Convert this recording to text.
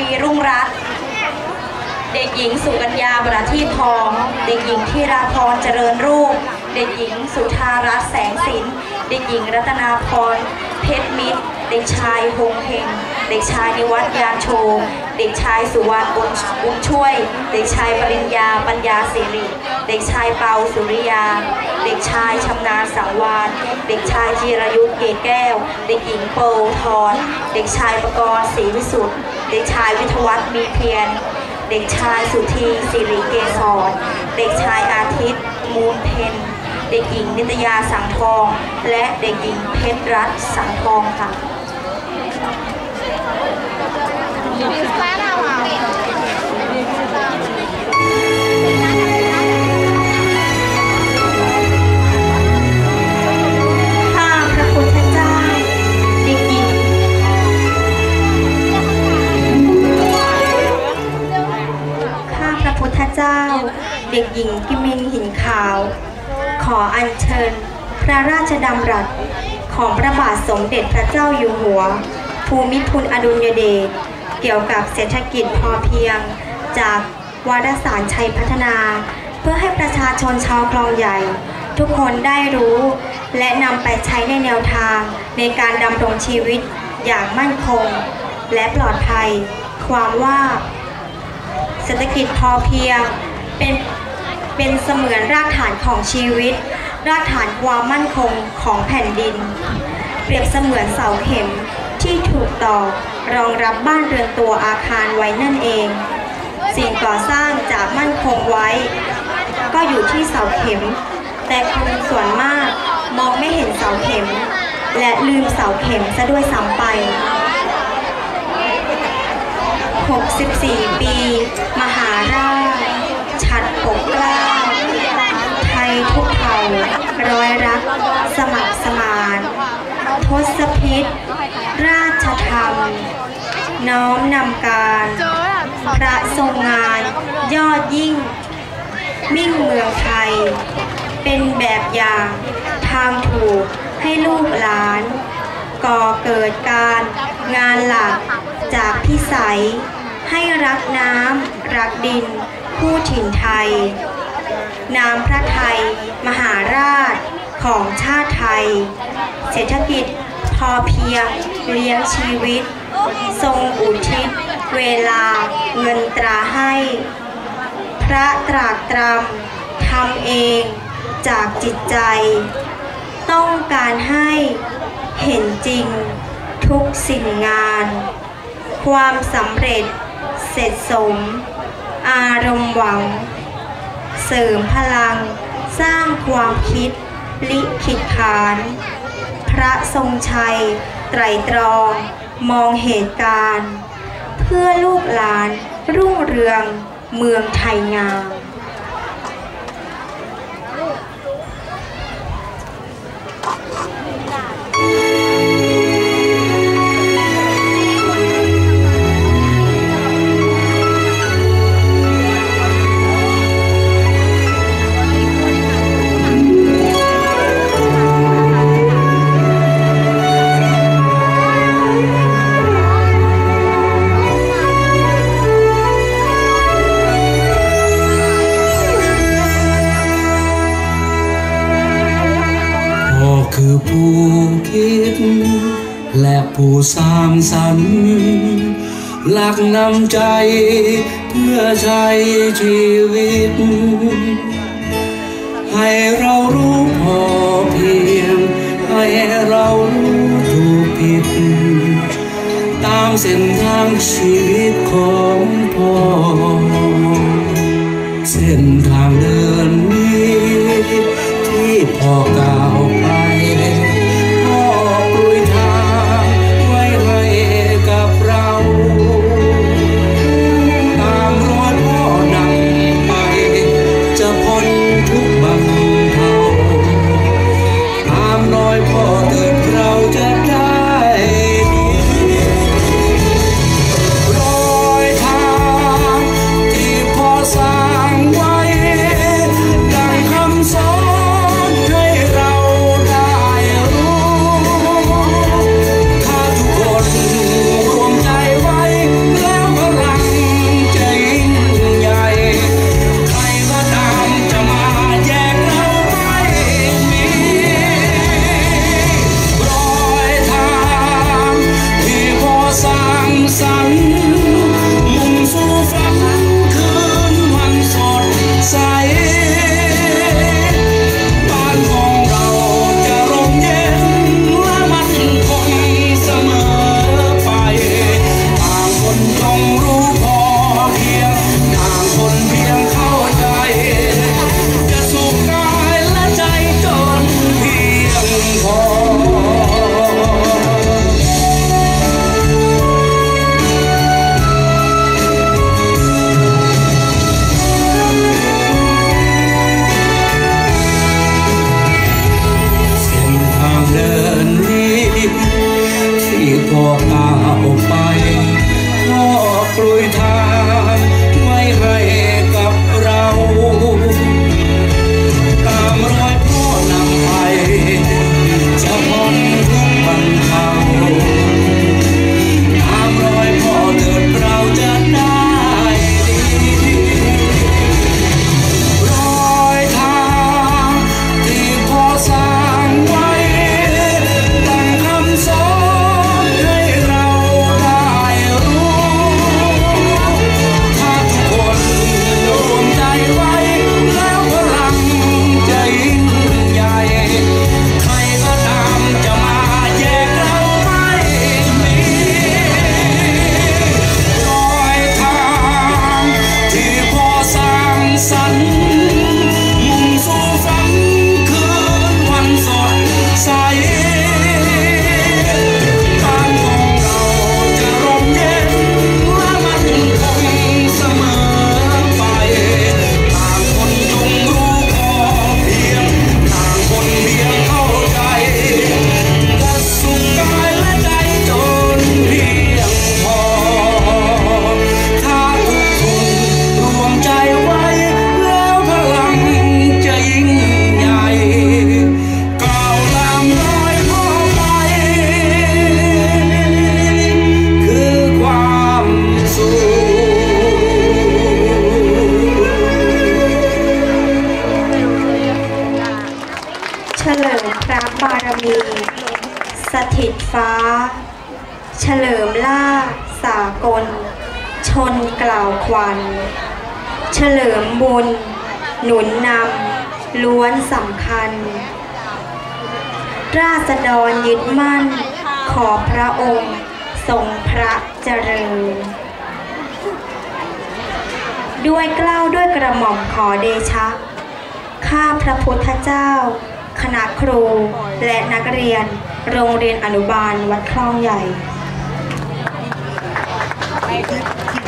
วีรุ่งรัตน์เด็กหญิงสุกัญญาบระทีทอง เด็กหญิงที่ราพรเจริญรูป เด็กหญิงสุธารัตน์แสงสิน เด็กหญิงรัตนาพรเพชรมิตร เด็กชายฮงเฮงเด็กชายนิวัฒน์ยานโช เด็กชายสุวรรณบุญช่วย เด็กชายปริญญาปัญญาสิริ เด็กชายเปาสุริยา เด็กชายชำนาญสังวาน เด็กชายจีรยุทธเกตแก้ว เด็กหญิงโปทรเด็กชายประกรณ์ศรีวิสุทธ์เด็กชายวิทวัฒน์มีเพียร เด็กชายสุธีสิริเกษร เด็กชายอาทิตย์มูลเพนเด็กหญิงนิตยาสังทอง และเด็กหญิงเพชรรัตน์สังทองค่ะ ข้าพระพุทธ เจ้าเด็กหญิงข้าพระพุทธเจ้าเด็กหญิงกิมินหินขาว ขออัญเชิญพระราชดำรัสของพระบาทสมเด็จพระเจ้าอยู่หัว ภูมิพลอดุลยเดช เกี่ยวกับเศรษฐกิจพอเพียง จากวารสารชัยพัฒนา เพื่อให้ประชาชนชาวคลองใหญ่ ทุกคนได้รู้ และนำไปใช้ในแนวทาง ในการดำรงชีวิตอย่างมั่นคง และปลอดภัย ความว่า เศรษฐกิจพอเพียงเป็นเป็นเสมือนรากฐานของชีวิต รากฐานความมั่นคงของแผ่นดิน เปรียบเสมือนเสาเข็มที่ถูกตอก รองรับบ้านเรือนตัวอาคารไว้นั่นเอง สิ่งก่อสร้างจะมั่นคงไว้ ก็อยู่ที่เสาเข็ม แต่คนส่วนมากมองไม่เห็นเสาเข็ม และลืมเสาเข็มซะด้วยซ้ำไป 64 ปี มหาราชฉัดปกกล้าไทยทุกเผ่าร้อยรัก สมัครสมานทศพิษ ราชธรรม น้อมนำการพระทรงงานยอดยิ่ง มิ่งเมืองไทย เป็นแบบอย่างทางถูกให้ลูกหลาน ก่อเกิดการงานหลักจากพิสัย ให้รักน้ำรักดิน ผู้ถิ่นไทย นามพระไทย มหาราชของชาติไทย เศรษฐกิจพอเพียงเลี้ยงชีวิต ทรงอุทิศเวลาเงินตราให้ พระตรากตรำทำเองจากจิตใจ ต้องการให้เห็นจริงทุกสิ่งงาน ความสำเร็จเสร็จสม อารมณ์หวัง เสริมพลังสร้างความคิดลิขิตขาน พระทรงชัยไตรตรอง มองเหตุการณ์ เพื่อลูกหลานรุ่งเรืองเมืองไทยงามพ่อ ผู้คิด และผู้สร้างสรรค์หลักนำใจเพื่อใช้ชีวิต ให้เรารู้พอเพียง ให้เรารู้ถูกผิด ตามเส้นทางชีวิตของ ลิมล่าสากล ชนกล่าวควัน เฉลิมบุญ หนุนนำล้วนสำคัญ ราษฎรยึดมั่น ขอพระองค์ทรงพระเจริญ ด้วยเกล้าวด้วยกระหม่อมขอเดชะ ข้าพระพุทธเจ้า คณะครูและนักเรียน โรงเรียนอนุบาลวัดคลองใหญ่ ก็